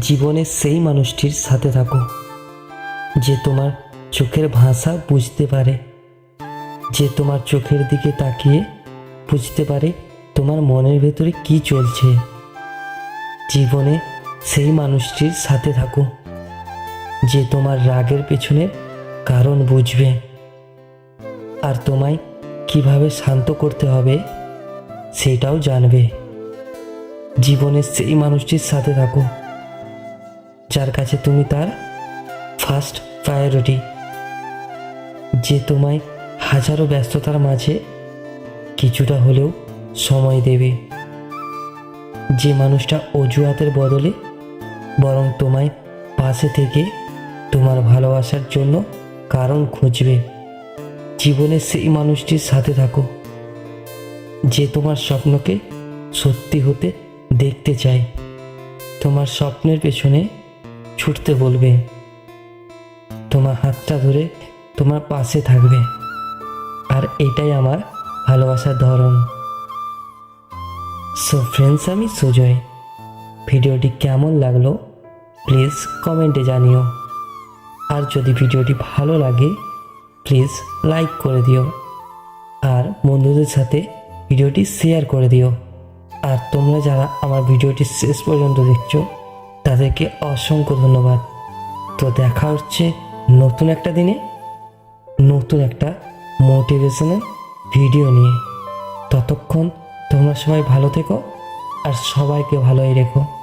জীবনের সেই মানুষটির সাথে থাকো, যে তোমার চোখের ভাষা বুঝতে পারে, যে তোমার চোখের দিকে তাকিয়ে বুঝতে পারে তোমার মনের ভেতরে কি চলছে। জীবনে সেই মানুষটির সাথে থাকো, যে তোমার রাগের পেছনে কারণ বুঝবে। আর তোমায় কীভাবে শান্ত করতে হবে সেটাও জানবে। জীবনের সেই মানুষটির সাথে থাকো। যার কাছে তুমি তার ফার্স্ট প্রায়োরিটি যে তোমায় হাজারো ব্যস্ততার মাঝে কিছুটা হলেও সময় দেবে। যে মানুষটা অজুহাতের বদলে বরং তোমায় পাশে থেকে তোমার ভালোবাসার জন্য কারণ খুঁজবে। জীবনে সেই মানুষটির সাথে থাকো, যে তোমার স্বপ্নকে সত্যি হতে দেখতে চায়। তোমার স্বপ্নের পেছনে ছুটতে বলবে, তোমার হাতটা ধরে তোমার পাশে থাকবে। আর এটাই আমার ভালোবাসার ধরন। সো ফ্রেন্ডস আমি সুজয়। ভিডিওটি কেমন লাগল প্লিজ কমেন্টে জানিও। আর যদি ভিডিওটি ভালো লাগে প্লিজ লাইক করে দিও। আর বন্ধুদের সাথে ভিডিওটি শেয়ার করে দিও। আর তোমরা যারা আমার ভিডিওটি শেষ পর্যন্ত দেখছ তাদেরকে অসংখ্য ধন্যবাদ। তো দেখা হচ্ছে নতুন একটা দিনে, নতুন একটা মোটিভেশনাল ভিডিও নিয়ে। ততক্ষণ তোমরা সবাই ভালো থেকো আর সবাইকে ভালোই রেখো।